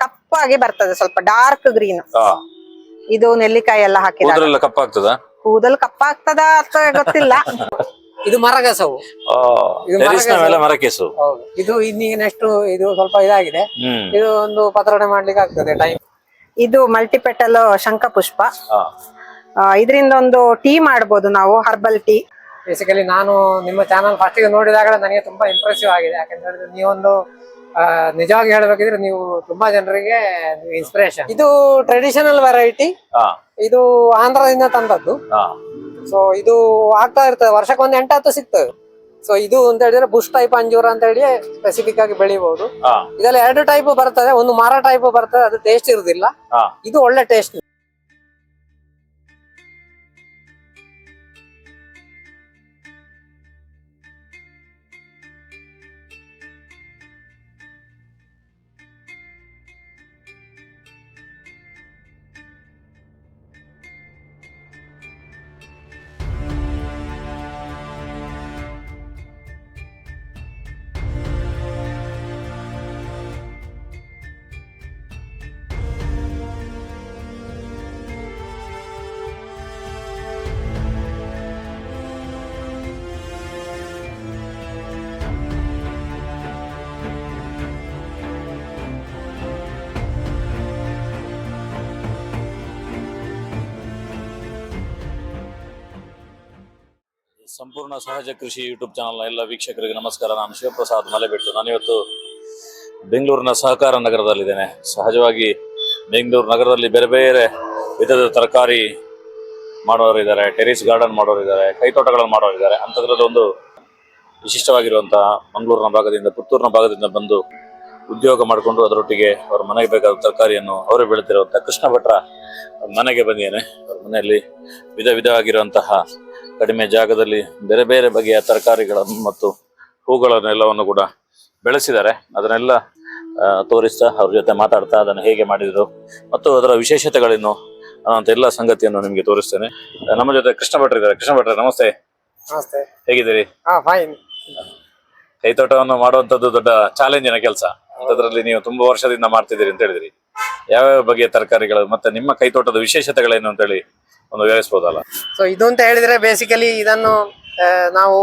ಕಪ್ಪಾಗಿ ಬರ್ತದೆ ಸ್ವಲ್ಪ ಡಾರ್ಕ್ ಗ್ರೀನ್ ಇದು ನೆಲ್ಲಿಕಾಯಿ ಎಲ್ಲ ಹಾಕಿದ್ರೆ ಕೂದಲೆಲ್ಲ ಕಪ್ಪಾಗ್ತದ? ಕೂದಲು ಕಪ್ಪಾಗ್ತದ ಅಥವಾ ಗೊತ್ತಿಲ್ಲ. ಇದು ಮರಗಸವು. ಇದು ಹೌದು. ಇದು ಇನ್ನೀಗ ನೆಕ್ಸ್ಟ್ ಇದು ಸ್ವಲ್ಪ ಇದಾಗಿದೆ. ಹ್ಮ್. ಇದು ಒಂದು ಪತ್ರೊಡೆ ಮಾಡ್ಲಿಕ್ಕೆ ಆಗ್ತದೆ ಟೈಮ್ ಇದು ಮಲ್ಟಿಪೆಟಲ್ ಶಂಕ ಪುಷ್ಪ. ಆ, ಇದರಿಂದ ಒಂದು ಟೀ ಮಾಡ್ಬೋದು ನಾವು ಹರ್ಬಲ್ ಟೀ ಬೇಸಿಕಲಿ ನಾನು ನಿಮ್ಮ ಚಾನಲ್ ಫಸ್ಟ್ಗೆ ನೋಡಿದಾಗ ನನಗೆ ತುಂಬಾ ಇಂಪ್ರೆಸಿವ್ ಆಗಿದೆ. ಯಾಕಂತ ಹೇಳಿದ್ರೆ ನೀವೊಂದು ನಿಜವಾಗಿ ಹೇಳ್ಬೇಕಿದ್ರೆ ನೀವು ತುಂಬಾ ಜನರಿಗೆ ಇನ್ಸ್ಪಿರೇಷನ್ ಇದು ಟ್ರೆಡಿಷನಲ್ ವೆರೈಟಿ ಇದು ಆಂಧ್ರದಿಂದ ತಂದದ್ದು. ಸೊ ಇದು ಆಗ್ತಾ ಇರ್ತದೆ. ವರ್ಷಕ್ಕೆ ಎಂಟು ಎಂಟತ್ತು ಸಿಗ್ತದೆ. ಸೊ ಇದು ಅಂತ ಹೇಳಿದ್ರೆ ಬುಷ್ ಟೈಪ್ ಅಂಜೂರ ಅಂತ ಹೇಳಿ ಸ್ಪೆಸಿಫಿಕ್ ಆಗಿ ಬೆಳಿಬಹುದು ಇದರಲ್ಲಿ ಎರಡು ಟೈಪ್ ಬರ್ತದೆ. ಒಂದು ಮಾರಾ ಟೈಪ್ ಬರ್ತದೆ. ಅದು ಟೇಸ್ಟ್ ಇರುದಿಲ್ಲ. ಇದು ಒಳ್ಳೆ ಟೇಸ್ಟ್ ಸಂಪೂರ್ಣ ಸಹಜ ಕೃಷಿ ಯೂಟ್ಯೂಬ್ ಚಾನಲ್ನ ಎಲ್ಲ ವೀಕ್ಷಕರಿಗೆ ನಮಸ್ಕಾರ. ನಾನು ಶಿವಪ್ರಸಾದ್ ಮಲೆಬೆಟ್ಟು. ನಾನಿವತ್ತು ಬೆಂಗಳೂರಿನ ಸಹಕಾರ ನಗರದಲ್ಲಿದ್ದೇನೆ. ಸಹಜವಾಗಿ ಬೆಂಗಳೂರು ನಗರದಲ್ಲಿ ಬೇರೆ ಬೇರೆ ವಿಧದ ತರಕಾರಿ ಮಾಡೋರಿದ್ದಾರೆ ಟೆರಿಸ್ ಗಾರ್ಡನ್ ಮಾಡೋರಿದ್ದಾರೆ ಕೈತೋಟಗಳನ್ನು ಮಾಡೋರಿದ್ದಾರೆ ಅಂಥದ್ರಲ್ಲಿ ಒಂದು ವಿಶಿಷ್ಟವಾಗಿರುವಂತಹ ಮಂಗಳೂರಿನ ಭಾಗದಿಂದ ಪುತ್ತೂರಿನ ಭಾಗದಿಂದ ಬಂದು ಉದ್ಯೋಗ ಮಾಡಿಕೊಂಡು ಅದರೊಟ್ಟಿಗೆ ಅವರ ಮನೆಗೆ ಬೇಕಾದ ತರಕಾರಿಯನ್ನು ಅವರೇ ಬೆಳೆತಿರುವಂತಹ ಕೃಷ್ಣ ಭಟ್ರ ಮನೆಗೆ ಬಂದಿದ್ದೇನೆ. ಅವ್ರ ಮನೆಯಲ್ಲಿ ವಿಧ ವಿಧವಾಗಿರುವಂತಹ ಕಡಿಮೆ ಜಾಗದಲ್ಲಿ ಬೇರೆ ಬೇರೆ ಬಗೆಯ ತರಕಾರಿಗಳನ್ನು ಮತ್ತು ಹೂಗಳನ್ನೆಲ್ಲವನ್ನು ಕೂಡ ಬೆಳೆಸಿದ್ದಾರೆ. ಅದನ್ನೆಲ್ಲ ತೋರಿಸ್ತಾ ಅವ್ರ ಜೊತೆ ಮಾತಾಡ್ತಾ ಅದನ್ನು ಹೇಗೆ ಮಾಡಿದರು ಮತ್ತು ಅದರ ವಿಶೇಷತೆಗಳೇನು ಅಂತ ಎಲ್ಲ ಸಂಗತಿಯನ್ನು ನಿಮಗೆ ತೋರಿಸ್ತೇನೆ. ನಮ್ಮ ಜೊತೆ ಕೃಷ್ಣ ಭಟ್ರು ಇದ್ದಾರೆ. ಕೃಷ್ಣ ಭಟ್ರೆ ನಮಸ್ತೆ. ನಮಸ್ತೆ. ಹೇಗಿದ್ದೀರಿ? ಕೈತೋಟವನ್ನು ಮಾಡುವಂತದ್ದು ದೊಡ್ಡ ಚಾಲೆಂಜಿನ ಕೆಲಸ. ಅದರಲ್ಲಿ ನೀವು ತುಂಬಾ ವರ್ಷದಿಂದ ಮಾಡ್ತಿದ್ದೀರಿ ಅಂತ ಹೇಳಿದಿರಿ. ಯಾವ್ಯಾವ ಬಗೆಯ ತರಕಾರಿಗಳು ಮತ್ತೆ ನಿಮ್ಮ ಕೈತೋಟದ ವಿಶೇಷತೆಗಳೇನು ಅಂತ ಹೇಳಿ ಒಂದು ವಿವರಿಸಬಹುದಲ್ಲ ಸೊ ಇದು ಅಂತ ಹೇಳಿದ್ರೆ ಬೇಸಿಕಲಿ ಇದನ್ನು ನಾವು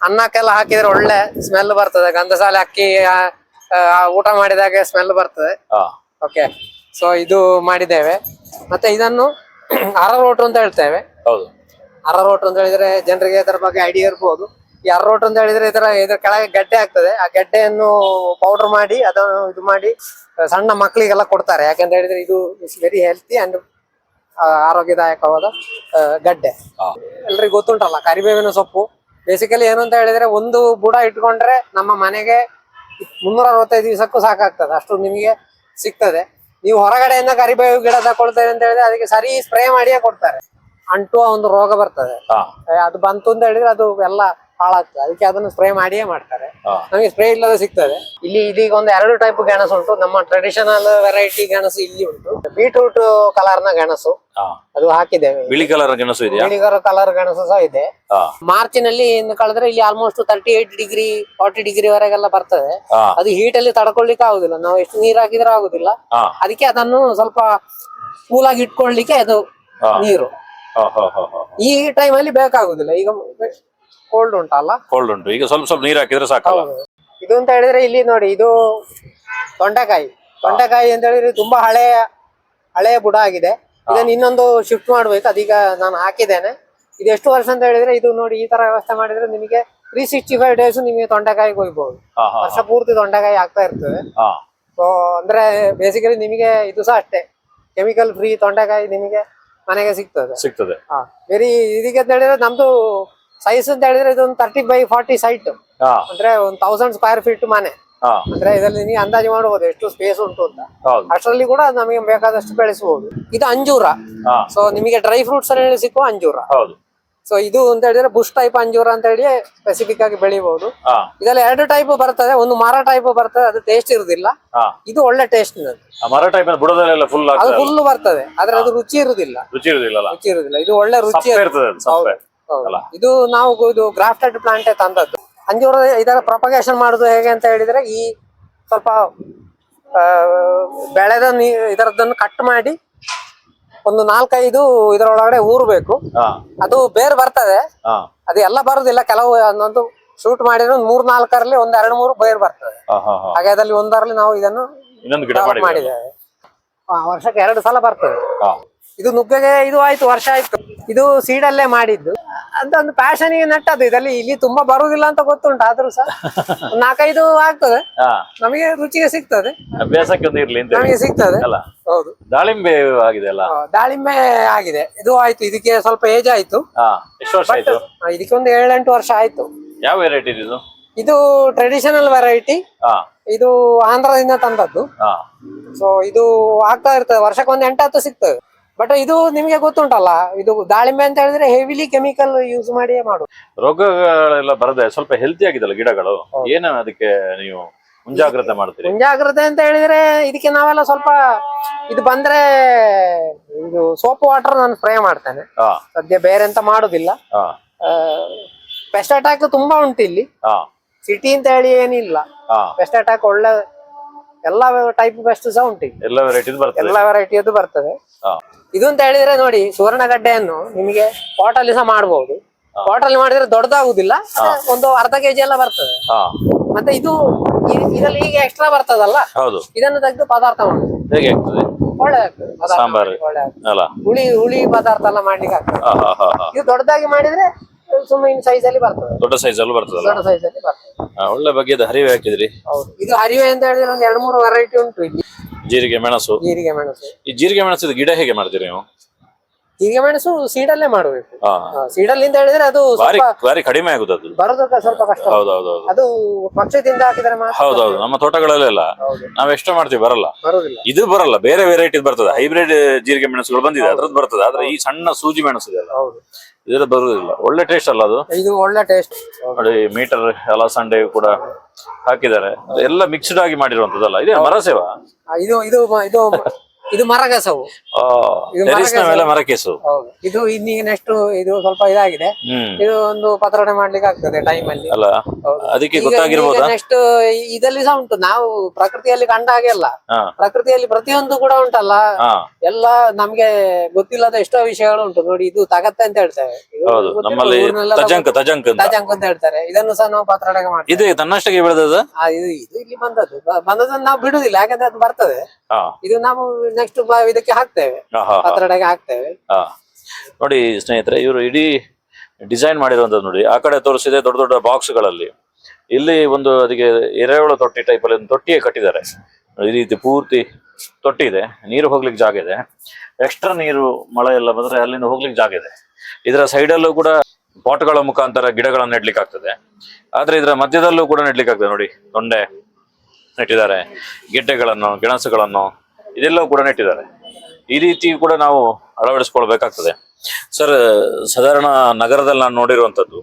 ಅನ್ನಕ್ಕೆಲ್ಲ ಹಾಕಿದ್ರೆ ಒಳ್ಳೆ ಸ್ಮೆಲ್ ಬರ್ತದೆ. ಗಂಧಸಾಲೆ ಅಕ್ಕಿ ಊಟ ಮಾಡಿದಾಗ ಸ್ಮೆಲ್ ಬರ್ತದೆ. ಓಕೆ ಸೊ ಇದು ಮಾಡಿದ್ದೇವೆ. ಮತ್ತೆ ಇದನ್ನು ಅರರೋಟು ಅಂತ ಹೇಳ್ತೇವೆ. ಹೌದು. ಅರರೋಟು ಅಂತ ಹೇಳಿದ್ರೆ ಜನರಿಗೆ ಇದರ ಬಗ್ಗೆ ಐಡಿಯಾ ಇರ್ಬೋದು. ಈ ಅರರೋಟು ಅಂತ ಹೇಳಿದ್ರೆ ಇದರ ಇದರ ಕೆಳಗೆ ಗಡ್ಡೆ ಆಗ್ತದೆ. ಆ ಗಡ್ಡೆಯನ್ನು ಪೌಡರ್ ಮಾಡಿ ಅದನ್ನು ಇದು ಮಾಡಿ ಸಣ್ಣ ಮಕ್ಕಳಿಗೆಲ್ಲ ಕೊಡ್ತಾರೆ. ಯಾಕಂತ ಹೇಳಿದ್ರೆ ಇದು ಇಟ್ಸ್ ವೆರಿ ಹೆಲ್ತಿ ಅಂಡ್ ಆರೋಗ್ಯದಾಯಕವಾದ ಗಡ್ಡೆ. ಎಲ್ರಿಗೂ ಗೊತ್ತುಂಟಲ್ಲ ಕರಿಬೇವಿನ ಸೊಪ್ಪು. ಬೇಸಿಕಲಿ ಏನು ಅಂತ ಹೇಳಿದ್ರೆ ಒಂದು ಬುಡ ಇಟ್ಕೊಂಡ್ರೆ ನಮ್ಮ ಮನೆಗೆ ಮುನ್ನೂರ ಅರವತ್ತೈದು ದಿವಸಕ್ಕೂ ಸಾಕಾಗ್ತದೆ. ಅಷ್ಟು ನಿಮಗೆ ಸಿಗ್ತದೆ. ನೀವು ಹೊರಗಡೆಯಿಂದ ಕರಿಬೇವು ಗಿಡ ತಗೊಳ್ತೇವೆ ಅಂತ ಹೇಳಿದ್ರೆ ಅದಕ್ಕೆ ಸರಿ ಸ್ಪ್ರೇ ಮಾಡಿಯೇ ಕೊಡ್ತಾರೆ. ಅಂಟುವ ಒಂದು ರೋಗ ಬರ್ತದೆ. ಅದು ಬಂತು ಅಂತ ಹೇಳಿದ್ರೆ ಅದು ಎಲ್ಲ ಹಾಳಾಗ್ತದೆ. ಅದಕ್ಕೆ ಅದನ್ನು ಸ್ಪ್ರೇ ಮಾಡಿಯೇ ಮಾಡ್ತಾರೆ. ನಮಗೆ ಸ್ಪ್ರೇ ಇಲ್ಲದೆ ಸಿಗ್ತದೆ. ಇಲ್ಲಿ ಇದೀಗ ಒಂದು ಎರಡು ಟೈಪ್ ಗೆಣಸು ಉಂಟು. ನಮ್ಮ ಟ್ರೆಡಿಷನಲ್ ವೆರೈಟಿ ಗೆಣಸು ಇಲ್ಲಿ ಉಂಟು. ಬೀಟ್ರೂಟ್ ಕಲರ್ನ ಗೆಣಸು ಅದು ಹಾಕಿದ್ದೇವೆ. ಬಿಳಿ ಕಲರ್ ಗೆಣಸು ಇದೆ ಬಿಳಿ ಕಲರ್ ಗೆಣಸು ಸಹ ಇದೆ. ಮಾರ್ಚ್ ಮಾರ್ಚಿನಲ್ಲಿ ಇನ್ನು ಕಳೆದ್ರೆ ಇಲ್ಲಿ almost thirty eight degree forty degree ವರೆಗೆಲ್ಲ ಬರ್ತದೆ. ಅದು ಹೀಟ್ ಅಲ್ಲಿ ತಡ್ಕೊಳ್ಲಿಕ್ಕೆ ಆಗುದಿಲ್ಲ. ನಾವು ಎಷ್ಟು ನೀರ್ ಹಾಕಿದ್ರೆ ಆಗುದಿಲ್ಲ. ಅದಕ್ಕೆ ಅದನ್ನು ಸ್ವಲ್ಪ ಕೂಲ್ ಆಗಿ ಇಟ್ಕೊಳ್ಲಿಕ್ಕೆ ಅದು ನೀರು. ಈ ಟೈಮಲ್ಲಿ ಬೇಕಾಗುದಿಲ್ಲ. ಈಗ ಕೋಲ್ಡ್ ಉಂಟಲ್ಲ? ಕೋಲ್ಡ್ ಉಂಟು. ಈಗ ಸ್ವಲ್ಪ ಸ್ವಲ್ಪ ನೀರು ಹಾಕಿದ್ರೆ ಸಾಕು ಇದು ಅಂತ ಹೇಳಿದ್ರೆ ಇಲ್ಲಿ ನೋಡಿ ಇದು ತೊಂಡೆಕಾಯಿ. ತೊಂಡೆಕಾಯಿ ಅಂತ ಹೇಳಿದ್ರೆ ತುಂಬಾ ಹಳೆಯ ಹಳೆಯ ಬುಡ ಆಗಿದೆ. ಇದನ್ನ ಇನ್ನೊಂದು ಶಿಫ್ಟ್ ಮಾಡ್ಬೇಕು. ಅದೀಗ ನಾನು ಹಾಕಿದ್ದೇನೆ. ಇದು ಎಷ್ಟು ವರ್ಷ ಅಂತ ಹೇಳಿದ್ರೆ ಇದು ನೋಡಿ ಈ ತರ ವ್ಯವಸ್ಥೆ ಮಾಡಿದ್ರೆ ನಿಮಗೆ ತ್ರೀ ಸಿಕ್ಸ್ಟಿ ಫೈವ್ ಡೇಸ್ ನಿಮಗೆ ತೊಂಡೆಕಾಯಿ ಕೊಯ್ಬಹುದು ವರ್ಷ ಪೂರ್ತಿ ತೊಂಡೆಕಾಯಿ ಆಗ್ತಾ ಇರ್ತದೆ. ಸೊ ಅಂದ್ರೆ ಬೇಸಿಕಲಿ ನಿಮಗೆ ಇದು ಸಹ ಅಷ್ಟೇ. ಕೆಮಿಕಲ್ ಫ್ರೀ ತೊಂಡೆಕಾಯಿ ನಿಮಗೆ ಮನೆಗೆ ಸಿಗ್ತದೆ. ಸಿಗ್ತದೆ. ವೆರಿ ಇದಕ್ಕೆ ಅಂತ ಹೇಳಿದ್ರೆ ನಮ್ದು ಸೈಜ್ ಅಂತ ಹೇಳಿದ್ರೆ ಇದೊಂದು ತರ್ಟಿ ಬೈ ಫಾರ್ಟಿ ಸೈಟ್ ಅಂದ್ರೆ ಒಂದು ತೌಸಂಡ್ ಸ್ಕ್ವೇರ್ ಫೀಟ್ ಮನೆ. ಅಂದ್ರೆ ಇದರಲ್ಲಿ ನೀವು ಅಂದಾಜು ಮಾಡಬಹುದು ಎಷ್ಟು ಸ್ಪೇಸ್ ಉಂಟು ಅಂತ. ಅಷ್ಟರಲ್ಲಿ ಕೂಡ ನಮಗೆ ಬೇಕಾದಷ್ಟು ಬೆಳೆಸಬಹುದು. ಇದು ಅಂಜೂರ. ಸೊ ನಿಮಗೆ ಡ್ರೈ ಫ್ರೂಟ್ಸ್ ಅಲ್ಲಿ ಸಿಕ್ಕುವ ಅಂಜೂರ. ಹೌದು. ಸೊ ಇದು ಅಂತ ಹೇಳಿದ್ರೆ ಬುಷ್ ಟೈಪ್ ಅಂಜೂರ ಅಂತ ಹೇಳಿ ಸ್ಪೆಸಿಫಿಕ್ ಆಗಿ ಬೆಳಿಬಹುದು. ಇದರಲ್ಲಿ ಎರಡು ಟೈಪ್ ಬರ್ತದೆ. ಒಂದು ಮರ ಟೈಪ್ ಬರ್ತದೆ. ಅದು ಟೇಸ್ಟ್ ಇರುದಿಲ್ಲ. ಇದು ಒಳ್ಳೆ ಟೇಸ್ಟ್ ಮರ ಟೈಪ್ ಬುಡದಲ್ಲೆಲ್ಲ ಫುಲ್ ಅದು ಫುಲ್ ಬರ್ತದೆ. ಆದ್ರೆ ಅದು ರುಚಿ ಇರುದಿಲ್ಲ. ರುಚಿ ಇರುದಿಲ್ಲ ರುಚಿ ಇರುದಿಲ್ಲ. ಇದು ಒಳ್ಳೆ ರುಚಿ ಇರ್ತದೆ. ಅಲ್ಲ? ಇದು ನಾವು ಇದು ಗ್ರಾಫ್ಟೆಡ್ ಪ್ಲಾಂಟ್ ತಂದದ್ದು. ಅಂಜೂರ ಇದರ ಪ್ರೊಪಗೇಶನ್ ಮಾಡುದು ಹೇಗೆ ಅಂತ ಹೇಳಿದ್ರೆ ಈ ಸ್ವಲ್ಪ ಆ, ಬೆಳೆದ ನೀ ಇದರದನ್ನು ಕಟ್ ಮಾಡಿ ಒಂದು ನಾಲ್ಕೈದು ಇದರೊಳಗಡೆ ಊರ್ಬೇಕು. ಅದು ಬೇರ್ ಬರ್ತದೆ. ಅದು ಎಲ್ಲ ಬರುದಿಲ್ಲ. ಕೆಲವು ಒಂದೊಂದು ಶೂಟ್ ಮಾಡಿದ್ರೆ ಒಂದು ಮೂರ್ ನಾಲ್ಕರಲ್ಲಿ ಒಂದ್ ಎರಡು ಮೂರು ಬೇರ್ ಬರ್ತದೆ. ಹಾಗೆ ಅದರಲ್ಲಿ ಒಂದರಲ್ಲಿ ನಾವು ಇದನ್ನು ಮಾಡಿದ್ದೇವೆ. ವರ್ಷಕ್ಕೆ ಎರಡು ಸಲ ಬರ್ತದೆ. ಇದು ನುಗ್ಗೆಗೆ ಇದು ಆಯ್ತು ವರ್ಷ ಆಯ್ತು. ಇದು ಸೀಡಲ್ಲೇ ಮಾಡಿದ್ದು. ಅಂತ ಒಂದು ಪ್ಯಾಷನ್ಗೆ ನಟ್ಟದ್ದು. ಇದರಲ್ಲಿ ಇಲ್ಲಿ ತುಂಬಾ ಬರುದಿಲ್ಲ ಅಂತ ಗೊತ್ತುಂಟು ಆದ್ರೂ ಸಹ. ನಾಲ್ಕೈದು ಆಗ್ತದೆ. ನಮಗೆ ರುಚಿಗೆ ಸಿಗ್ತದೆ. ಅಭ್ಯಾಸಕ್ಕೆ ಒಂದು ಇರ್ಲಿ ಅಂತ ನಮಗೆ ಸಿಗ್ತದೆ. ಅಲ್ಲ? ಹೌದು. ದಾಳಿಂಬೆ ಆಗಿದೆ ಅಲ್ಲ? ದಾಳಿಂಬೆ ಆಗಿದೆ. ಇದು ಆಯ್ತು. ಇದಕ್ಕೆ ಸ್ವಲ್ಪ ಏಜ್ ಆಯ್ತು. ಹಾ ಎಷ್ಟು ವರ್ಷ ಆಯ್ತು? ಆ, ಇದಕ್ಕೆ ಒಂದು ಏಳೆಂಟು ವರ್ಷ ಆಯ್ತು. ಯಾವ ವೆರೈಟಿ ಇದು? ಇದು ಟ್ರೆಡಿಷನಲ್ ವೆರೈಟಿ ಇದು ಆಂಧ್ರದಿಂದ ತಂದದ್ದು. ಸೊ ಇದು ಆಗ್ತಾ ಇರ್ತದೆ. ವರ್ಷಕ್ಕೆ ಒಂದು ಎಂಟತ್ತು ಸಿಗ್ತದೆ. ಬಟ್ ಇದು ನಿಮಗೆ ಗೊತ್ತುಂಟಲ್ಲ ಇದು ದಾಳಿಂಬೆ ಅಂತ ಹೇಳಿದ್ರೆ ಹೆವಿಲಿ ಕೆಮಿಕಲ್ ಯೂಸ್ ಮಾಡಿಯೇ ಮಾಡು. ರೋಗಗಳೆಲ್ಲ ಬರದೆ ಸ್ವಲ್ಪ ಹೆಲ್ತಿ ಆಗಿದಲ್ಲ ಗಿಡಗಳು? ಏನ ಅದಕ್ಕೆ ನೀವು ಮುಂಜಾಗ್ರತೆ ಮಾಡ್ತೀರಿ? ಮುಂಜಾಗ್ರತೆ ಅಂತ ಹೇಳಿದ್ರೆ ಇದಕ್ಕೆ ನಾವೆಲ್ಲ ಸ್ವಲ್ಪ ಇದು ಬಂದ್ರೆ ಇದು ಸೋಪ್ ವಾಟರ್ ನಾನು ಫ್ರೈ ಮಾಡ್ತೇನೆ. ಸದ್ಯ ಬೇರೆ ಅಂತ ಮಾಡುದಿಲ್ಲ. ಪೆಸ್ಟ್ ಅಟ್ಯಾಕ್ ತುಂಬಾ ಉಂಟು ಇಲ್ಲಿ. ಸಿಟಿ ಅಂತ ಹೇಳಿ ಏನಿಲ್ಲ. ಪೆಸ್ಟ್ ಅಟ್ಯಾಕ್ ಒಳ್ಳೆ ಎಲ್ಲಾ ಟೈಪ್ ಪೆಸ್ಟ್ ಸಹ ಉಂಟು. ಎಲ್ಲ ವೆರೈಟಿ ಬರ್ತದೆ. ಎಲ್ಲ ವೆರೈಟಿಯದ್ದು ಬರ್ತದೆ. ಇದು ಅಂತ ಹೇಳಿದ್ರೆ ನೋಡಿ ಸುವರ್ಣಗಡ್ಡೆಯನ್ನು ನಿಮಗೆ ಪಾಟಲ್ಲಿ ಸಹ ಮಾಡಬಹುದು ಪಾಟಲ್ಲಿ ಮಾಡಿದ್ರೆ ದೊಡ್ಡದಾಗುದಿಲ್ಲ ಒಂದು ಅರ್ಧ ಕೆಜಿ ಎಲ್ಲ ಬರ್ತದೆ. ಮತ್ತೆ ಇದು ಇದರಲ್ಲಿ ಈಗ ಎಕ್ಸ್ಟ್ರಾ ಬರ್ತದಲ್ಲ? ಹೌದು. ಇದನ್ನು ತೆಗೆದು ಪದಾರ್ಥ ಮಾಡುದು ಹೇಗೆ ಆಗ್ತದೆ? ಒಳ್ಳೆ ಆಗ್ತದೆ ಸಾಂಬಾರು. ಅಲ್ಲ. ಹುಳಿ ಹುಳಿ ಪದಾರ್ಥ ಎಲ್ಲ ಮಾಡ್ಲಿಕ್ಕೆ ಆಗ್ತದೆ. ಇದು ದೊಡ್ಡದಾಗಿ ಮಾಡಿದ್ರೆ ಸುಮ್ಮನೆ ಸೈಜ್ ಅಲ್ಲಿ ಬರ್ತದೆ. ದೊಡ್ಡ ಸೈಜ್ ಅಲ್ಲಿ ಬರ್ತದಲ್ಲ? ದೊಡ್ಡ ಸೈಜ್ ಅಲ್ಲಿ ಬರ್ತದೆ. ಒಳ್ಳೆ ಬಗೆಯದ ಹರಿವೆ ಹಾಕಿದ್ರಿ. ಹೌದು. ಇದು ಹರಿವೆ ಅಂತ ಹೇಳಿದ್ರೆ ಒಂದು ಎರಡು ಮೂರು ವೆರೈಟಿ ಉಂಟು ಇಲ್ಲಿ. ಜೀರಿಗೆ ಮೆಣಸು. ಜೀರಿಗೆ ಮೆಣಸು. ಈ ಜೀರಿಗೆ ಮೆಣಸು ಗಿಡ ಹೇಗೆ ಮಾಡ್ತೀರಿ ನೀವು? ಜೀರಿಗೆ ಮೆಣಸು ಸೀಡಲ್ಲೇ ಮಾಡಬೇಕು. ಹಾ. ಸೀಡಲ್ಲಿ ಅಂತ ಹೇಳಿದ್ರೆ ಅದು ಬಾರಿ ಸ್ವಲ್ಪ ಬಾರಿ ಕಡಿಮೆ ಆಗುತ್ತೆ ಅದು. ಬರೋದಕ್ಕೆ ಸ್ವಲ್ಪ ಕಷ್ಟ. ಹೌದೌದೌದು. ಅದು ಪಕ್ಷದಿಂದ ಹಾಕಿದ್ರೆ ಮಾತ್ರ ಹೌದೌದು. ನಮ್ಮ ತೋಟಗಳಲ್ಲೆಲ್ಲ ಹೌದು. ನಾವ್ ಎಷ್ಟು ಮಾಡ್ತೀವಿ ಬರಲ್ಲ. ಬರುದಿಲ್ಲ. ಇದು ಬರಲ್ಲ. ಬೇರೆ ವೆರೈಟಿ ಬರ್ತದೆ. ಹೈಬ್ರಿಡ್ ಜೀರಿಗೆ ಮೆಣಸುಗಳು ಬಂದಿದೆ. ಅದ್ರದ್ದು ಬರ್ತದೆ. ಆದ್ರೆ ಈ ಸಣ್ಣ ಸೂಜಿ ಮೆಣಸು ಇದೆಯಲ್ಲ. ಹೌದು. ಇದರ ಬರುವುದಿಲ್ಲ ಒಳ್ಳೆ ಟೇಸ್ಟ್ ಅಲ್ಲ ಅದು? ಇದು ಒಳ್ಳೆ ಟೇಸ್ಟ್ ನೋಡಿ ಮೀಟರ್ ಅಲಸಂಡೆ ಕೂಡ ಹಾಕಿದ್ದಾರೆ. ಎಲ್ಲ ಮಿಕ್ಸ್ಡ್ ಆಗಿ ಮಾಡಿರುವಂತದಲ್ಲ ಇದೇ ಮರಸೇವಾ ಇದು ಇದು ಮ- ಇದು ಇದು ಮರಗಸವು. ಇದು. ಮರಕೇಸು ಇದು ಇನ್ನೀಗ ನೆಕ್ಸ್ಟ್ ಇದು ಸ್ವಲ್ಪ ಇದಾಗಿದೆ. ಇದು ಒಂದು ಪತ್ರಣೆ ಮಾಡ್ಲಿಕ್ಕೆ ಆಗ್ತದೆ ಟೈಮ್ ಅಲ್ಲಿ. ಅಲ್ಲ ಅದಕ್ಕೆ ಗೊತ್ತಾಗಿರ್ಬೋದು? ನೆಕ್ಸ್ಟ್ ಇದಲ್ಲಿ ಸಹ ಉಂಟು. ನಾವು ಪ್ರಕೃತಿಯಲ್ಲಿ ಕಂಡ ಹಾಗೆ ಅಲ್ಲ. ಪ್ರಕೃತಿಯಲ್ಲಿ ಪ್ರತಿಯೊಂದು ಕೂಡ ಉಂಟಲ್ಲ. ಎಲ್ಲ ನಮ್ಗೆ ಗೊತ್ತಿಲ್ಲದ ಎಷ್ಟೋ ವಿಷಯಗಳು ಉಂಟು. ನೋಡಿ ಇದು ತಗತ್ತೆ ಅಂತ ಹೇಳ್ತೇವೆ ಇದು ಹೌದು. ನಮ್ಮಲ್ಲಿ ತಜಂಕ ತಜಂಕ್ ಅಂತ. ಹೇಳ್ತಾರೆ. ಇದನ್ನು ಸಹ ನಾವು ಪತ್ರೊಡೆಗೆ ಮಾಡ್ತೀವಿ. ಇದು ತನ್ನಷ್ಟಕ್ಕೆ ಬೆಳೆದದ ಇದು ಇಲ್ಲಿ ಬಂದದ್ದು. ಬಂದದನ್ನು ನಾವು ಬಿಡುದಿಲ್ಲ ಯಾಕಂದ್ರೆ ಅದು ಬರ್ತದೆ. ಇದು ನಾವು ನೆಕ್ಸ್ಟ್ ಇದಕ್ಕೆ ಹಾಕ್ತೇವೆ. ಪತ್ರೊಡೆಗೆ ಹಾಕ್ತೇವೆ. ನೋಡಿ ಸ್ನೇಹಿತರೆ ಇವರು ಇಡೀ ಡಿಸೈನ್ ಮಾಡಿರುವಂತದ್ದು ನೋಡಿ. ಆ ಕಡೆ ತೋರಿಸಿದೆ ದೊಡ್ಡ ದೊಡ್ಡ ಬಾಕ್ಸ್ಗಳಲ್ಲಿ ಇಲ್ಲಿ ಒಂದು ಅದಕ್ಕೆ ಎರೆಹುಳ ತೊಟ್ಟಿ ಟೈಪ್ ಅಲ್ಲಿ ಒಂದು ತೊಟ್ಟಿಯೇ ಕಟ್ಟಿದ್ದಾರೆ. ಈ ರೀತಿ ಪೂರ್ತಿ ತೊಟ್ಟಿ ಇದೆ. ನೀರು ಹೋಗ್ಲಿಕ್ಕೆ ಜಾಗ ಇದೆ. ಎಕ್ಸ್ಟ್ರಾ ನೀರು ಮಳೆ ಎಲ್ಲ ಬಂದ್ರೆ ಅಲ್ಲಿಂದ ಹೋಗ್ಲಿಕ್ಕೆ ಜಾಗ ಇದೆ. ಇದರ ಸೈಡಲ್ಲೂ ಕೂಡ ಪಾಟ್ಗಳ ಮುಖಾಂತರ ಗಿಡಗಳನ್ನು ನೆಡ್ಲಿಕ್ಕೆ ಆಗ್ತದೆ. ಆದ್ರೆ ಇದರ ಮಧ್ಯದಲ್ಲೂ ಕೂಡ ನೆಡ್ಲಿಕ್ಕೆ ಆಗ್ತದೆ ನೋಡಿ. ತೊಂಡೆ ನೆಟ್ಟಿದ್ದಾರೆ. ಗೆಡ್ಡೆಗಳನ್ನು ಗೆಣಸುಗಳನ್ನು ಇದೆಲ್ಲವೂ ಕೂಡ ನೆಟ್ಟಿದ್ದಾರೆ. ಈ ರೀತಿ ಕೂಡ ನಾವು ಅಳವಡಿಸ್ಕೊಳ್ಬೇಕಾಗ್ತದೆ. ಸರ್ ಸಾಧಾರಣ ನಗರದಲ್ಲಿ ನಾನು ನೋಡಿರುವಂಥದ್ದು